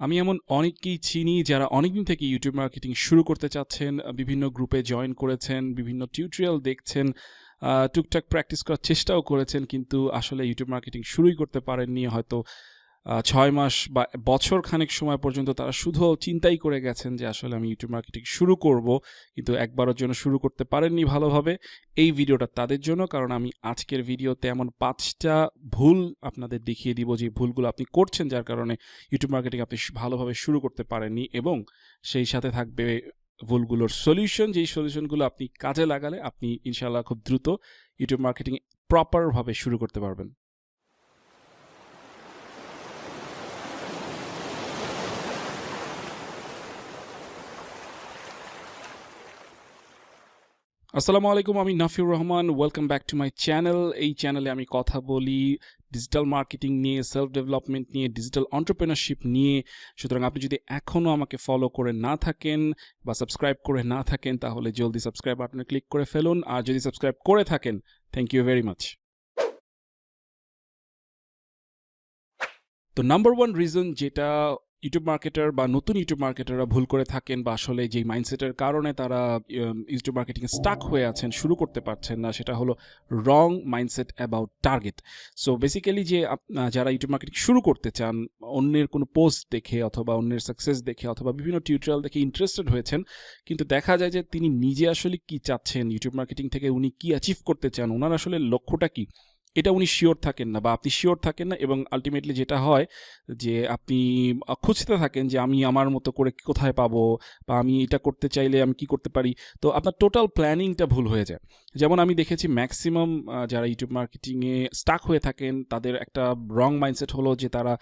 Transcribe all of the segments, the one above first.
আমি এমন অনেককেই চিনি যারা অনেকদিন থেকে ইউটিউব মার্কেটিং শুরু করতে চাচ্ছেন বিভিন্ন গ্রুপে জয়েন করেছেন, বিভিন্ন টিউটোরিয়াল দেখছেন, টুকটাক প্র্যাকটিস করার চেষ্টাও করেছেন কিন্তু আসলে ইউটিউব মার্কেটিং শুরুই করতে পারেননি। হয়তো ৬ মাস বা বছর খানেক সময় পর্যন্ত তারা শুধু চিন্তাই করে গেছেন যে আসলে আমি ইউটিউব মার্কেটিং শুরু করব। কিন্তু একবারের জন্য শুরু করতে পারেননি ভালোভাবে। এই ভিডিওটা তাদের জন্য, কারণ আমি আজকের ভিডিওতে এমন পাঁচটা ভুল আপনাদের দেখিয়ে দিব যে ভুলগুলো আপনি করছেন যার কারণে ইউটিউব মার্কেটিং আপনি ভালোভাবে শুরু করতে পারেননি এবং সেই সাথে থাকবে ভুলগুলোর সলিউশন যেই সলিউশনগুলো আপনি কাজে লাগালে আপনি ইনশাআল্লাহ খুব দ্রুত ইউটিউব মার্কেটিং প্রপারভাবে শুরু করতে পারবেন। আসসালামু আলাইকুম আমি Nafiur Rahman. Welcome back to my channel. এই চ্যানেলে আমি কথা বলি ডিজিটাল মার্কেটিং নিয়ে, সেলফ ডেভেলপমেন্ট নিয়ে, ডিজিটাল এন্টারপ্রেনারশিপ নিয়ে। সুতরাং আপনি যদি এখনও আমাকে ফলো করে না থাকেন বা সাবস্ক্রাইব করে না থাকেন তাহলে জলদি সাবস্ক্রাইব বাটনে ক্লিক করে ফেলুন। আর যদি সাবস্ক্রাইব করে থাকেন থ্যাংক ইউ ভেরি মাচ। তো নাম্বার ওয়ান রিজন যেটা ইউটিউব মার্কেটার বা নতুন ইউটিউব মার্কেটাররা ভুল করে থাকেন বা আসলে যেই মাইন্ডসেটের কারণে তারা ইউটিউব মার্কেটিং এ স্টাক হয়ে আছেন, শুরু করতে পারছেন না সেটা হলো wrong mindset about target. So basically যে যারা ইউটিউব মার্কেটিং শুরু করতে চান, অন্যের কোনো পোস্ট দেখে অথবা অন্যের সাকসেস দেখে অথবা বিভিন্ন টিউটোরিয়াল দেখে ইন্টারেস্টেড হয়েছেন। কিন্তু দেখা যায় যে তিনি নিজে আসলে কি চাচ্ছেন, ইউটিউব মার্কেটিং থেকে উনি কি অ্যাচিভ করতে চান, ওনার আসলে লক্ষ্যটা কি? এটা উনি শিওর থাকেন না বা আপনি শিওর থাকেন না এবং আল্টিমেটলি যেটা হয় যে আপনি খুঁজতে থাকেন যে আমি আমার মতো করে কোথায় পাবো বা আমি এটা করতে চাইলে আমি কি করতে পারি? তো আপনার টোটাল প্ল্যানিংটা ভুল হয়ে যায়। যেমন আমি দেখেছি ম্যাক্সিমাম যারা ইউটিউব মার্কেটিংয়ে স্টাক হয়ে থাকেন, তাদের একটা রং মাইন্ডসেট হলো যে তারা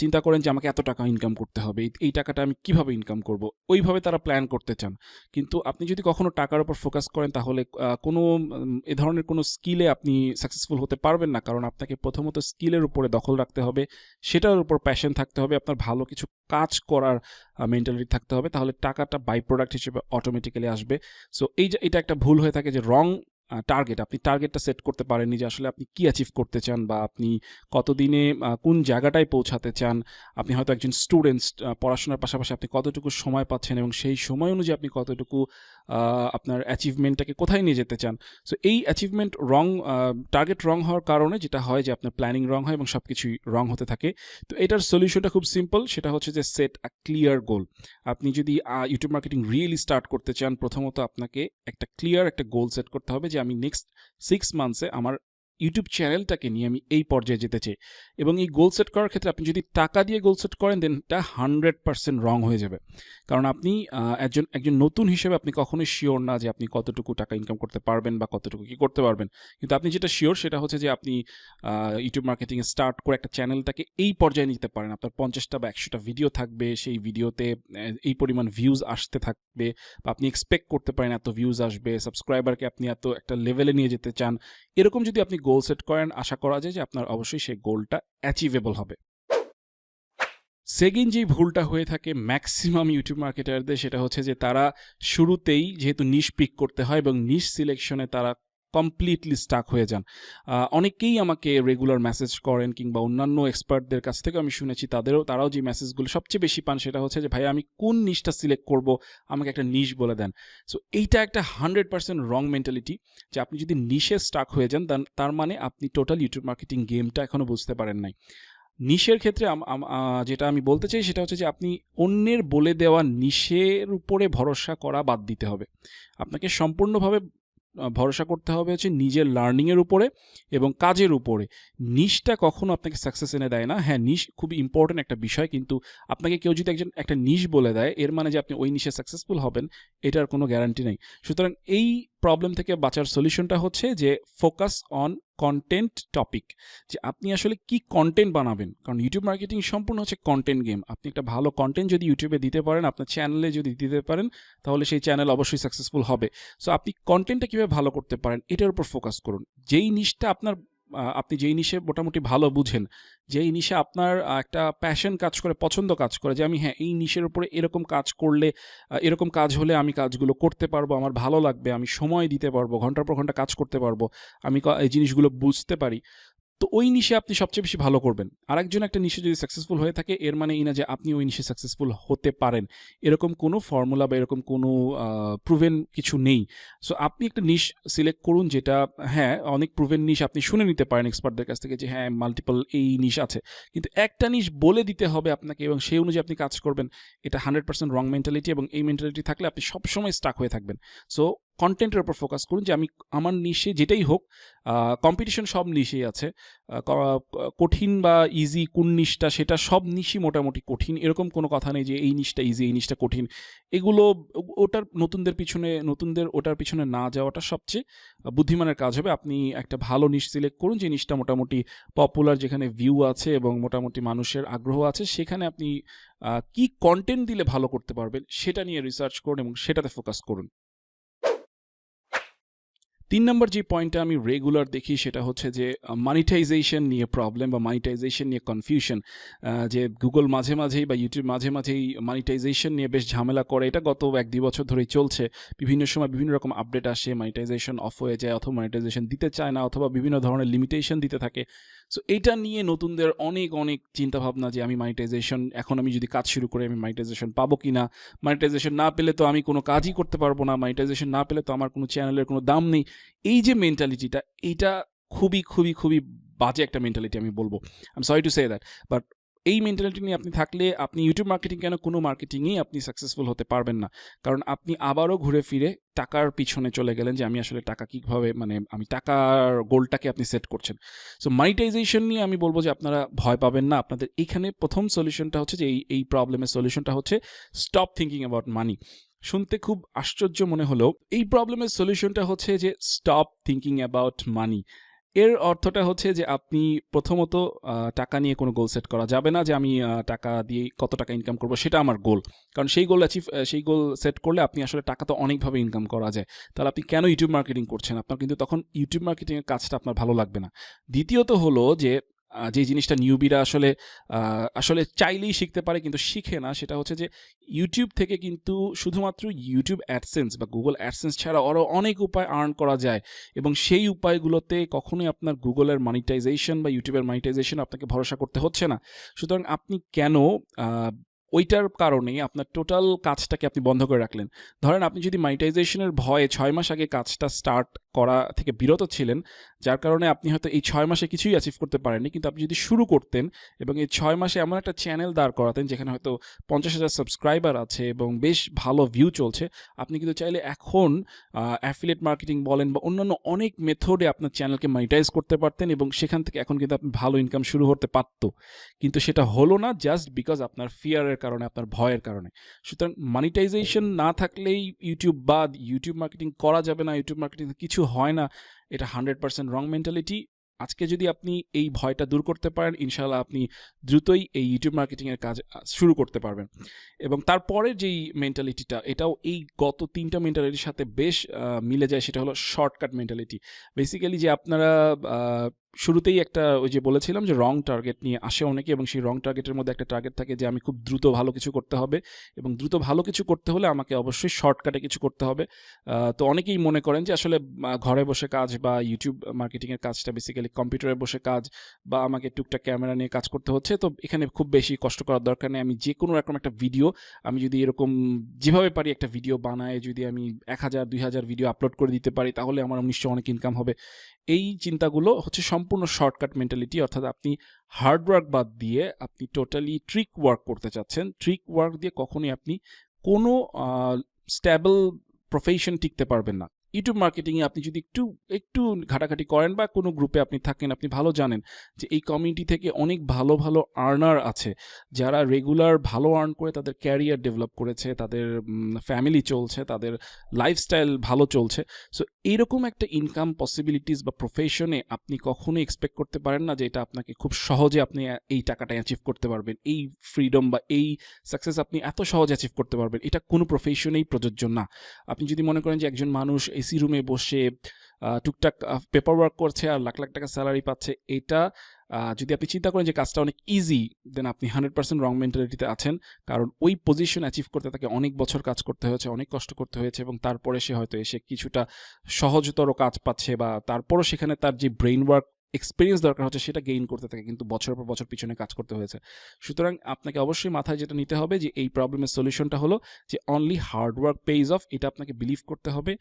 চিন্তা করেন যে আমাকে এত টাকা ইনকাম করতে হবে। এই টাকাটা আমি কীভাবে ইনকাম করব? ওইভাবে তারা প্ল্যান করতে চান। কিন্তু আপনি যদি কখনো টাকার উপর ফোকাস করেন তাহলে কোনো এ ধরনের কোনো স্কিলে আপনি সাকসেসফুল হতে পারবেন না। কারণ আপনাকে প্রথমত স্কিলের উপরে দখল রাখতে হবে। সেটার উপর প্যাশন থাকতে হবে। আপনার ভালো কিছু কাজ করার মেন্টালিটি থাকতে হবে। তাহলে টাকাটা বাই প্রোডাক্ট হিসেবে অটোমেটিক্যালি আসবে। সো এই যে, এটা একটা ভুল হয়ে থাকে যে রং টার্গেট আপনি টার্গেটটা সেট করতে পারেননি যে, আসলে আপনি কি অ্যাচিভ করতে চান বা আপনি কতদিনে কোন জায়গাটায় পৌঁছাতে চান। আপনি হয়তো একজন স্টুডেন্টস পড়াশোনার পাশাপাশি আপনি কতটুকু সময় পাচ্ছেন এবং সেই সময় অনুযায়ী আপনি কতটুকু আপনার অ্যাচিভমেন্টটাকে কোথায় নিয়ে যেতে চান। সো এই অ্যাচিভমেন্ট রং টার্গেট রং হওয়ার কারণে যেটা হয় যে আপনার প্ল্যানিং রং হয় এবং সব কিছুই রং হতে থাকে। তো এটার সলিউশনটা খুব সিম্পল সেটা হচ্ছে যে সেট আ ক্লিয়ার গোল। আপনি যদি ইউটিউব মার্কেটিং রিয়েলি স্টার্ট করতে চান, প্রথমত আপনাকে একটা ক্লিয়ার একটা গোল সেট করতে হবে যে আমি নেক্সট সিক্স মান্থসে আমার ইউটিউব চ্যানেলটাকে নিয়ে আমি এই পর্যায়ে যেতে চাই। এবং এই গোল সেট করার ক্ষেত্রে আপনি যদি টাকা দিয়ে গোল সেট করেন দেন এটা 100% রং হয়ে যাবে। কারণ আপনি একজন একজন নতুন হিসেবে আপনি কখনোই শিওর না যে আপনি কতটুকু টাকা ইনকাম করতে পারবেন বা কতটুকু কি করতে পারবেন। কিন্তু আপনি যেটা শিওর সেটা হচ্ছে যে আপনি ইউটিউব মার্কেটিংয়ে স্টার্ট করে একটা চ্যানেলটাকে এই পর্যায়ে নিতে পারেন। আপনার পঞ্চাশটা বা একশোটা ভিডিও থাকবে। সেই ভিডিওতে এই পরিমাণ ভিউজ আসতে থাকবে বা আপনি এক্সপেক্ট করতে পারেন এত ভিউজ আসবে। সাবস্ক্রাইবারকে আপনি এত একটা লেভেলে নিয়ে যেতে চান। এরকম যদি আপনি গোল সেট করেন, আশা করা যায় যে আপনার অবশ্যই সেই গোলটা অ্যাচিভেবল হবে। সেকেন্ড যেই ভুলটা হয়ে থাকে ম্যাক্সিমাম ইউটিউব মার্কেটারদের সেটা হচ্ছে যে তারা শুরুতেই যেহেতু নিশ পিক করতে হয় এবং নিশ সিলেকশনে তারা কমপ্লিটলি স্টাক হয়ে যান। অনেকেই আমাকে রেগুলার মেসেজ করেন কিংবা অন্যান্য এক্সপার্টদের কাছ থেকেও আমি শুনেছি, তাদেরও, তারাও যে মেসেজগুলো সবচেয়ে বেশি পান সেটা হচ্ছে যে, ভাই, আমি কোন নিশটা সিলেক্ট করব? আমাকে একটা নিশ বলে দেন। সো এইটা একটা 100% রং মেন্টালিটি যে, আপনি যদি নিশে স্টাক হয়ে যান তার মানে আপনি টোটাল ইউটিউব মার্কেটিং গেমটা এখনও বুঝতে পারেন নাই। নিশের ক্ষেত্রে যেটা আমি বলতে চাই সেটা হচ্ছে যে, আপনি অন্যের বলে দেওয়া নিশের উপরে ভরসা করা বাদ দিতে হবে। আপনাকে সম্পূর্ণভাবে ভরসা করতে হবে হচ্ছে নিজের লার্নিংয়ের উপরে এবং কাজের উপরে। নিশটা কখনো আপনাকে সাকসেস এনে দেয় না। হ্যাঁ, নিশ খুবই ইম্পর্ট্যান্ট একটা বিষয় কিন্তু আপনাকে কেউ যদি একজন একটা নিশ বলে দেয় এর মানে যে আপনি ওই নিশে সাকসেসফুল হবেন এটার কোনো গ্যারান্টি নেই সুতরাং এই প্রবলেম থেকে বাঁচার সলিউশনটা হচ্ছে যে ফোকাস অন কন্টেন্ট টপিক। যে আপনি আসলে কি কন্টেন্ট বানাবেন। কারণ ইউটিউব মার্কেটিং সম্পূর্ণ হচ্ছে কন্টেন্ট গেম। আপনি একটা ভালো কন্টেন্ট যদি ইউটিউবে দিতে পারেন, আপনার চ্যানেলে যদি দিতে পারেন তাহলে সেই চ্যানেল অবশ্যই সাকসেসফুল হবে। সো আপনি কন্টেন্টটা কীভাবে ভালো করতে পারেন এটার উপর ফোকাস করুন। যেই নিশটা আপনার আপনি যেই নিশে মোটামুটি ভালো বুঝেন, যেই নিশে আপনার একটা প্যাশন কাজ করে, পছন্দ কাজ করে যে আমি হ্যাঁ, এই নিশের উপরে এরকম কাজ করলে এরকম কাজ হলে আমি কাজগুলো করতে পারব, আমার ভালো লাগবে, আমি সময় দিতে পারব, ঘণ্টার পর ঘণ্টা কাজ করতে পারব, আমি এই জিনিসগুলো বুঝতে পারি। তো ওই নিশে আপনি সবচেয়ে বেশি ভালো করবেন। আরেকজন একটা নিশে যদি সাকসেসফুল হয়ে থাকে, এর মানে এই না যে আপনি ওই নিশে সাকসেসফুল হতে পারেন। এরকম কোনো ফর্মুলা বা এরকম কোনো প্রুভেন কিছু নেই। সো আপনি একটা নিশ সিলেক্ট করুন যেটা হ্যাঁ অনেক প্রুভেন নিশ আপনি শুনে নিতে পারেন এক্সপার্টদের কাছ থেকে যে হ্যাঁ মাল্টিপল এই নিশ আছে। কিন্তু একটা নিশ বলে দিতে হবে আপনাকে এবং সেই অনুযায়ী আপনি কাজ করবেন, এটা হান্ড্রেড পার্সেন্ট রং মেন্টালিটি এবং এই মেন্টালিটি থাকলে আপনি সবসময় স্টাক হয়ে থাকবেন। সো কন্টেন্টের উপর ফোকাস করুন যে আমি আমার নিশে যেটাই হোক কম্পিটিশন সব নিশেই আছে। কঠিন বা ইজি কোন নিশটা সেটা সব নিশই মোটামুটি কঠিন। এরকম কোনো কথা নেই যে এই নিশটা ইজি এই নিশটা কঠিন। এগুলো, ওটার নতুনদের পিছনে, নতুনদের ওটার পিছনে না যাওয়াটা সবচেয়ে বুদ্ধিমানের কাজ হবে। আপনি একটা ভালো নিশ সিলেক্ট করুন যে নিশটা মোটামুটি পপুলার যেখানে ভিউ আছে এবং মোটামুটি মানুষের আগ্রহ আছে, সেখানে আপনি কি কন্টেন্ট দিলে ভালো করতে পারবেন, সেটা নিয়ে রিসার্চ করুন এবং সেটাতে ফোকাস করুন। তিন নম্বর যে পয়েন্টটা আমি রেগুলার দেখি সেটা হচ্ছে যে মানিটাইজেশন নিয়ে প্রবলেম বা মানিটাইজেশন নিয়ে কনফিউশন যে গুগল মাঝে মাঝেই বা ইউটিউব মাঝে মাঝেই মানিটাইজেশন নিয়ে বেশ ঝামেলা করে। এটা গত এক দুই বছর ধরেই চলছে। বিভিন্ন সময় বিভিন্ন রকম আপডেট আসে মানিটাইজেশন অফ হয়ে যায় অথবা মানিটাইজেশন দিতে চায় না অথবা বিভিন্ন ধরনের লিমিটেশন দিতে থাকে। সো এইটা নিয়ে নতুনদের অনেক অনেক চিন্তাভাবনা যে আমি মানিটাইজেশন এখন আমি যদি কাজ শুরু করি আমি মানিটাইজেশন পাবো কি না মানিটাইজেশন না পেলে তো আমি কোনো কাজই করতে পারব না। মানিটাইজেশন না পেলে তো আমার কোনো চ্যানেলের কোনো দাম নেই। এই যে মেন্টালিটিটা এইটা খুবই খুবই খুবই বাজে একটা মেন্টালিটি আমি বলব। I sorry to say that but এই মেন্টালিটি নিয়ে আপনি থাকলে আপনি ইউটিউব মার্কেটিং কেন কোনো মার্কেটিংয়েই আপনি সাকসেসফুল হতে পারবেন না। কারণ আপনি আবারও ঘুরে ফিরে টাকার পিছনে চলে গেলেন যে আমি আসলে টাকা কীভাবে মানে আমি টাকার গোলটাকে আপনি সেট করছেন। সো মানিটাইজেশন নিয়ে আমি বলব যে আপনারা ভয় পাবেন না। আপনাদের এখানে প্রথম সলিউশনটা হচ্ছে যে এই এই প্রবলেমের সলিউশনটা হচ্ছে স্টপ থিঙ্কিং অ্যাবাউট মানি শুনতে খুব আশ্চর্য মনে হলো এই প্রবলেমের সলিউশনটা হচ্ছে যে স্টপ থিঙ্কিং অ্যাবাউট মানি এর অর্থটা হচ্ছে যে আপনি প্রথমত টাকা নিয়ে কোনো গোল সেট করা যাবে না যে আমি টাকা দিয়ে কত টাকা ইনকাম করব, সেটা আমার গোল কারণ সেই গোল অ্যাচিভ সেই গোল সেট করলে আপনি আসলে টাকা তো অনেকভাবে ইনকাম করা যায়। তাহলে আপনি কেন ইউটিউব মার্কেটিং করছেন? আপনার কিন্তু তখন ইউটিউব মার্কেটিংয়ের কাজটা আপনার ভালো লাগবে না। দ্বিতীয়ত হলো যে যে জিনিসটা নিউবিরা আসলে আসলে চাইলেই শিখতে পারে কিন্তু শিখে না, সেটা হচ্ছে যে ইউটিউব থেকে কিন্তু শুধুমাত্র ইউটিউব অ্যাডসেন্স বা গুগল অ্যাডসেন্স ছাড়া আরও অনেক উপায় আর্ন করা যায় এবং সেই উপায়গুলোতে কখনোই আপনার গুগলের মানিটাইজেশন বা ইউটিউবের মানিটাইজেশন আপনাকে ভরসা করতে হচ্ছে না। সুতরাং আপনি কেন ওইটার কারণে আপনার টোটাল কাজটাকে আপনি বন্ধ করে রাখলেন। ধরেন আপনি যদি মানিটাইজেশনের ভয়ে ছয় মাস আগে কাজটা স্টার্ট করা থেকে বিরত ছিলেন, যার কারণে আপনি হয়তো এই ছয় মাসে কিছুই অ্যাচিভ করতে পারেননি। কিন্তু আপনি যদি শুরু করতেন এবং এই ছয় মাসে এমন একটা চ্যানেল দাঁড় করাতেন যেখানে হয়তো পঞ্চাশ হাজার সাবস্ক্রাইবার আছে এবং বেশ ভালো ভিউ চলছে, আপনি কিন্তু চাইলে এখন অ্যাফিলেট মার্কেটিং বলেন বা অন্যান্য অনেক মেথডে আপনার চ্যানেলকে মনিটাইজ করতে পারতেন এবং সেখান থেকে এখন কিন্তু আপনি ভালো ইনকাম শুরু হতে পারত। কিন্তু সেটা হলো না জাস্ট বিকজ আপনার ফিয়ারের কারণে, আপনার ভয়ের কারণে। সুতরাং মানিটাইজেশন না থাকলেই ইউটিউব বাদ ইউটিউব মার্কেটিং করা যাবে না ইউটিউব মার্কেটিং কিছু হয় না, এটা হান্ড্রেড পার্সেন্ট রং মেন্টালিটি আজকে যদি আপনি এই ভয়টা দূর করতে পারেন ইনশাল্লাহ আপনি দ্রুতই এই ইউটিউব মার্কেটিংয়ের কাজ শুরু করতে পারবেন। এবং তারপরে যেই মেন্টালিটিটা এটাও এই গত তিনটা মেন্টালিটির সাথে বেশ মিলে যায়, সেটা হলো শর্টকাট মেন্টালিটি বেসিক্যালি যে আপনারা শুরুতেই একটা ওই যে বলেছিলাম যে রং টার্গেট নিয়ে আসে অনেকে এবং সেই রং টার্গেটের মধ্যে একটা টার্গেট থাকে যে আমি খুব দ্রুত ভালো কিছু করতে হবে এবং দ্রুত ভালো কিছু করতে হলে আমাকে অবশ্যই শর্টকাটে কিছু করতে হবে। তো অনেকেই মনে করেন যে আসলে ঘরে বসে কাজ বা ইউটিউব মার্কেটিংয়ের কাজটা বেসিক্যালি কম্পিউটারে বসে কাজ বা আমাকে টুকটাক ক্যামেরা নিয়ে কাজ করতে হচ্ছে, তো এখানে খুব বেশি কষ্ট করার দরকার নেই। আমি যে কোনো রকম একটা ভিডিও আমি যদি এরকম যেভাবে পারি একটা ভিডিও বানায়, যদি আমি এক হাজার, দুই হাজার ভিডিও আপলোড করে দিতে পারি, তাহলে আমার নিশ্চয়ই অনেক ইনকাম হবে। এই চিন্তাগুলো হচ্ছে সম্পূর্ণ শর্টকাট মেন্টালিটি অর্থাৎ আপনি হার্ডওয়ার্ক বাদ দিয়ে আপনি টোটালি ট্রিক ওয়ার্ক করতে চাচ্ছেন। ট্রিক ওয়ার্ক দিয়ে কখনোই আপনি কোনো স্ট্যাবল প্রফেশন টিকতে পারবেন না। ইউটিউব মার্কেটিংয়ে আপনি যদি একটু একটু ঘাটাঘাটি করেন বা কোনো গ্রুপে আপনি থাকেন, আপনি ভালো জানেন যে এই কমিউনিটি থেকে অনেক ভালো ভালো আর্নার আছে। যারা রেগুলার ভালো আর্ন করে তাদের ক্যারিয়ার ডেভেলপ করেছে, তাদের ফ্যামিলি চলছে, তাদের লাইফস্টাইল ভালো চলছে। সো এইরকম একটা ইনকাম পসিবিলিটিস বা প্রফেশনে আপনি কখনোই এক্সপেক্ট করতে পারেন না যে এটা আপনাকে খুব সহজে আপনি এই টাকাটা অ্যাচিভ করতে পারবেন। এই ফ্রিডম বা এই সাকসেস আপনি এত সহজে অ্যাচিভ করতে পারবেন। এটা কোনো প্রফেশনেই প্রযোজ্য না। আপনি যদি মনে করেন যে একজন মানুষ এসি রুমে বসে টুকটাক পেপার ওয়ার্ক করছে আর লাখ লাখ টাকা স্যালারি পাচ্ছে, এটা যদি আপনি চিন্তা করেন যে কাজটা অনেক ইজি দেন আপনি হান্ড্রেড পার্সেন্ট রং মেন্টালিটিতে আছেন। কারণ ওই পজিশন অ্যাচিভ করতে তাকে অনেক বছর কাজ করতে হয়েছে, অনেক কষ্ট করতে হয়েছে এবং তারপরে সে হয়তো এসে কিছুটা সহজতর কাজ পাচ্ছে বা তারপরও সেখানে তার যে ব্রেইন ওয়ার্ক এক্সপিরিয়েন্স দরকার হচ্ছে সেটা গেইন করতে থাকে, কিন্তু বছর পর বছর পিছনে কাজ করতে হয়েছে। সুতরাং আপনাকে অবশ্যই মাথায় যেটা নিতে হবে যে এই প্রবলেমের সলিউশনটা হলো যে অনলি হার্ডওয়ার্ক পেইজ অফ এটা আপনাকে বিলিভ করতে হবে।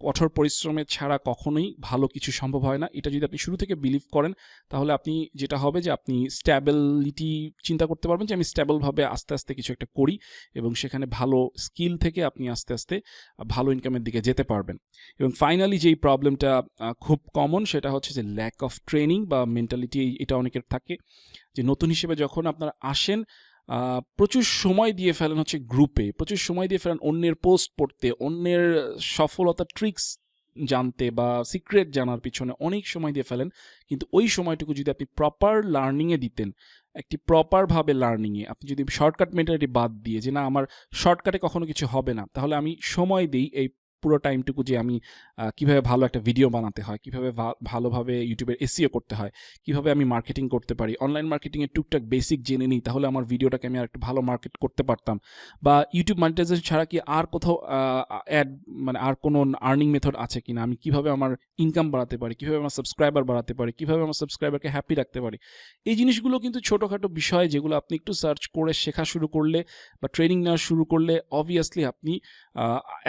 কঠোর পরিশ্রমের ছাড়া কখনোই ভালো কিছু সম্ভব হয় না। এটা যদি আপনি শুরু থেকে বিলিভ করেন, তাহলে আপনি যেটা হবে যে আপনি স্ট্যাবিলিটি চিন্তা করতে পারবেন যে আমি স্ট্যাবলভাবে আস্তে আস্তে কিছু একটা করি এবং সেখানে ভালো স্কিল থেকে আপনি আস্তে আস্তে ভালো ইনকামের দিকে যেতে পারবেন। এবং ফাইনালি যেই প্রবলেমটা খুব কমন সেটা হচ্ছে যে ল্যাক অফ ট্রেনিং বা মেন্টালিটি এটা অনেকের থাকে। যে নতুন হিসেবে যখন আপনারা আসেন প্রচুর সময় দিয়ে ফেলেন হচ্ছে গ্রুপে প্রচুর সময় দিয়ে ফেলেন অন্যের পোস্ট পড়তে, অন্যের সফলতা ট্রিক্স জানতে বা সিক্রেট জানার পিছনে অনেক সময় দিয়ে ফেলেন। কিন্তু ওই সময়টুকু যদি আপনি প্রপার লার্নিংয়ে দিতেন, একটি প্রপারভাবে লার্নিংয়ে আপনি যদি শর্টকাট মেন্টালিটি বাদ দিয়ে যে না, আমার শর্টকাটে কখনো কিছু হবে না, তাহলে আমি সময় দিই এই পুরো টাইমটুকু যে আমি কীভাবে ভালো একটা ভিডিও বানাতে হয়, কীভাবে ভালোভাবে ইউটিউবের এসিও করতে হয়, কীভাবে আমি মার্কেটিং করতে পারি, অনলাইন মার্কেটিংয়ের টুকটাক বেসিক জেনে নিই, তাহলে আমার ভিডিওটাকে আমি আর একটু ভালো মার্কেট করতে পারতাম। বা ইউটিউব মনিটাইজেশন ছাড়া কি আর কোথাও অ্যাড মানে আর কোনো আর্নিং মেথড আছে কিনা? আমি কীভাবে আমার ইনকাম বাড়াতে পারি, কীভাবে আমার সাবস্ক্রাইবার বাড়াতে পারি, কীভাবে আমার সাবস্ক্রাইবারকে হ্যাপি রাখতে পারি? এই জিনিসগুলো কিন্তু ছোটোখাটো বিষয় যেগুলো আপনি একটু সার্চ করে শেখা শুরু করলে বা ট্রেনিং নেওয়া শুরু করলে অবভিয়াসলি আপনি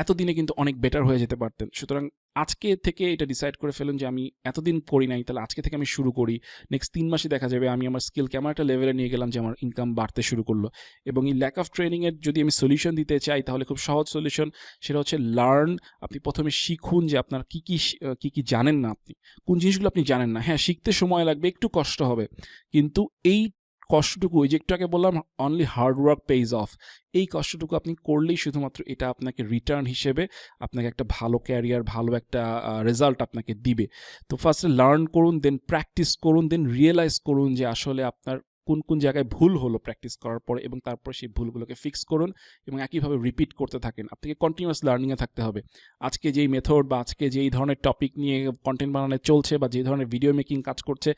এতদিনে কিন্তু অনেক বেটার হয়ে যেতে পারতেন। সুতরাং আজকে থেকে এটা ডিসাইড করে ফেলুন যে আমি এতদিন করি নাই, তাহলে আজকে থেকে আমি শুরু করি। নেক্সট তিন মাসে দেখা যাবে আমি আমার স্কিল কেমন একটা লেভেলে নিয়ে গেলাম যে আমার ইনকাম বাড়তে শুরু করল। এবং এই ল্যাক অফ ট্রেনিংয়ের যদি আমি সলিউশন দিতে চাই, তাহলে খুব সহজ সলিউশন সেটা হচ্ছে লার্ন আপনি প্রথমে শিখুন যে আপনার কী কী কী কী জানেন না আপনি। কোন জিনিসগুলো আপনি জানেন না। হ্যাঁ শিখতে সময় লাগবে, একটু কষ্ট হবে। কিন্তু এই কষ্টটুকু, ওই যে বললাম only hard work pays off এই কষ্টটুকু আপনি করলেই শুধুমাত্র এটা আপনাকে রিটার্ন হিসেবে আপনাকে একটা ভালো ক্যারিয়ার ভালো একটা রেজাল্ট আপনাকে দিবে। তো ফার্স্টে লার্ন করুন দেন প্র্যাকটিস করুন দেন রিয়েলাইজ করুন যে আসলে আপনার কোন কোন জায়গায় ভুল হলো প্র্যাকটিস করার পরে এবং তারপর সেই ভুলগুলোকে ফিক্স করুন এবং একইভাবে রিপিট করতে থাকেন। আপনাকে কন্টিনিউয়াস লার্নিংয়ে থাকতে হবে। আজকে যেই মেথড বা আজকে যেই ধরনের টপিক নিয়ে কন্টেন্ট বানানো চলছে বা যে ধরনের ভিডিও মেকিং কাজ করছে,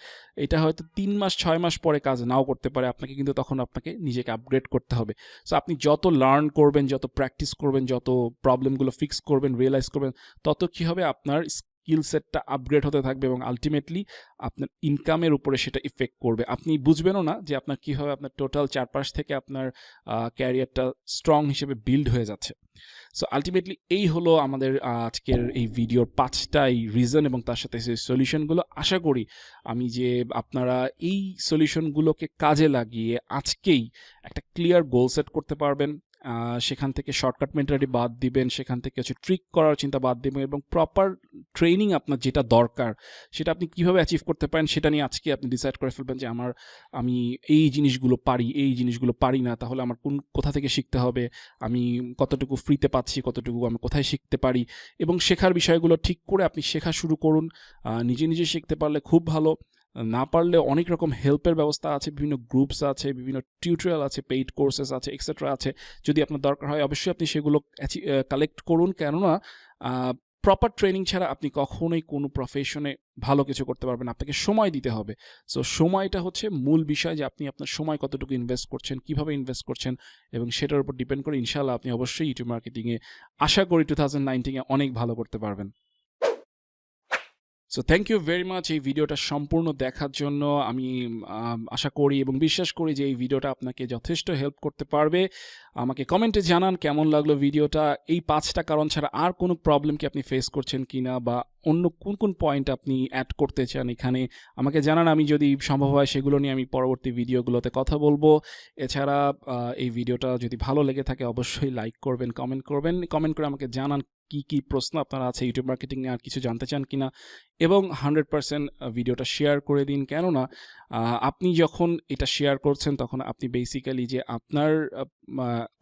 এটা হয়তো তিন মাস, ছয় মাস পরে কাজ নাও করতে পারে। আপনাকে কিন্তু তখন আপনাকে নিজেকে আপগ্রেড করতে হবে। সো আপনি যত লার্ন করবেন, যত প্র্যাকটিস করবেন, যত প্রবলেমগুলো ফিক্স করবেন রিয়েলাইজ করবেন, তত কী হবে? আপনার স্কিল সেটটা আপগ্রেড হতে থাকবে এবং আলটিমেটলি আপনার ইনকামের উপরে সেটা ইফেক্ট করবে। আপনি বুঝবেনও না যে আপনার কীভাবে আপনার টোটাল চারপাশ থেকে আপনার ক্যারিয়ারটা স্ট্রং হিসেবে বিল্ড হয়ে যাচ্ছে। সো আলটিমেটলি এই হলো আমাদের আজকের এই ভিডিওর পাঁচটাই রিজন এবং তার সাথে সেই সলিউশনগুলো আশা করি আমি যে আপনারা এই সলিউশনগুলোকে কাজে লাগিয়ে আজকেই একটা ক্লিয়ার গোল সেট করতে পারবেন। সেখান থেকে শর্টকাট মেন্টালিটি বাদ দিবেন, সেখান থেকে হচ্ছে ট্রিক করার চিন্তা বাদ দিবেন এবং প্রপার ট্রেনিং আপনার যেটা দরকার, সেটা আপনি কীভাবে অ্যাচিভ করতে পারেন সেটা নিয়ে আজকে আপনি ডিসাইড করে ফেলবেন যে আমার, আমি এই জিনিসগুলো পারি, এই জিনিসগুলো পারি না, তাহলে আমার কোন, কোথা থেকে শিখতে হবে, আমি কতটুকু ফ্রিতে পাচ্ছি, কতটুকু আমি কোথায় শিখতে পারি এবং শেখার বিষয়গুলো ঠিক করে আপনি শেখা শুরু করুন। নিজে নিজে শিখতে পারলে খুব ভালো। না পারলে অনেক রকম হেল্পের ব্যবস্থা আছে, বিভিন্ন গ্রুপস আছে, বিভিন্ন টিউটোরিয়াল আছে পেইড কোর্সেস আছে এক্সেট্রা আছে। যদি আপনার দরকার হয়, অবশ্যই আপনি সেগুলো কালেক্ট করুন। কেননা প্রপার ট্রেনিং ছাড়া আপনি কখনোই কোনো প্রফেশনে ভালো কিছু করতে পারবেন আপনাকে সময় দিতে হবে। সো সময়টা হচ্ছে মূল বিষয় যে আপনি আপনার সময় কতটুকু ইনভেস্ট করছেন, কীভাবে ইনভেস্ট করছেন, এবং সেটার উপর ডিপেন্ড করে ইনশাল্লাহ আপনি অবশ্যই ইউটিউব মার্কেটিংয়ে আশা করি টু থাউজেন্ড নাইনটিনে অনেক ভালো করতে পারবেন। So thank you very much এই ভিডিওটা সম্পূর্ণ দেখার জন্য। আমি আশা করি এবং বিশ্বাস করি যে এই ভিডিওটা আপনাকে যথেষ্ট হেল্প করতে পারবে। আমাকে কমেন্টে জানান কেমন লাগল ভিডিওটা। এই পাঁচটা কারণ ছাড়া আর কোনো প্রবলেম কি আপনি ফেস করছেন কি না বা অন্য কোন কোন পয়েন্ট আপনি অ্যাড করতে চান এখানে? আমাকে জানান, আমি যদি সম্ভব হয় সেগুলো নিয়ে আমি পরবর্তী ভিডিওগুলোতে কথা বলব। এছাড়া এই ভিডিওটা যদি ভালো লেগে থাকে অবশ্যই লাইক করবেন কমেন্ট করবেন। কমেন্ট করে আমাকে জানান কি কি প্রশ্ন আপনার আছে ইউটিউব মার্কেটিং নিয়ে আর কিছু জানতে চান কিনা এবং হান্ড্রেড পার্সেন্ট ভিডিওটা শেয়ার করে দিন। কেননা আপনি যখন এটা শেয়ার করছেন, তখন আপনি বেসিক্যালি যে আপনার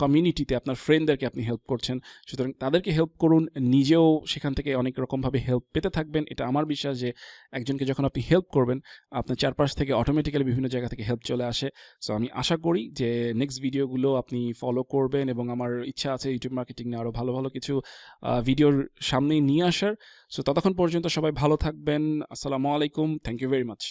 কমিউনিটিতে আপনার ফ্রেন্ডদেরকে আপনি হেল্প করছেন, সুতরাং তাদেরকে হেল্প করুন, নিজেও সেখান থেকে অনেক রকমভাবে হেল্প পেতে থাকবেন। এটা আমার বিশ্বাস যে একজনকে যখন আপনি হেল্প করবেন, আপনার চারপাশ থেকে অটোমেটিক্যালি বিভিন্ন জায়গা থেকে হেল্প চলে আসে। সো আমি আশা করি যে নেক্সট ভিডিওগুলো আপনি ফলো করবেন এবং আমার ইচ্ছা আছে ইউটিউব মার্কেটিং নিয়ে আরও ভালো ভালো কিছু ভিডিওর সামনেই নিয়ে আসার। সো ততক্ষণ পর্যন্ত সবাই ভালো থাকবেন। আসসালামু আলাইকুম। Thank you very much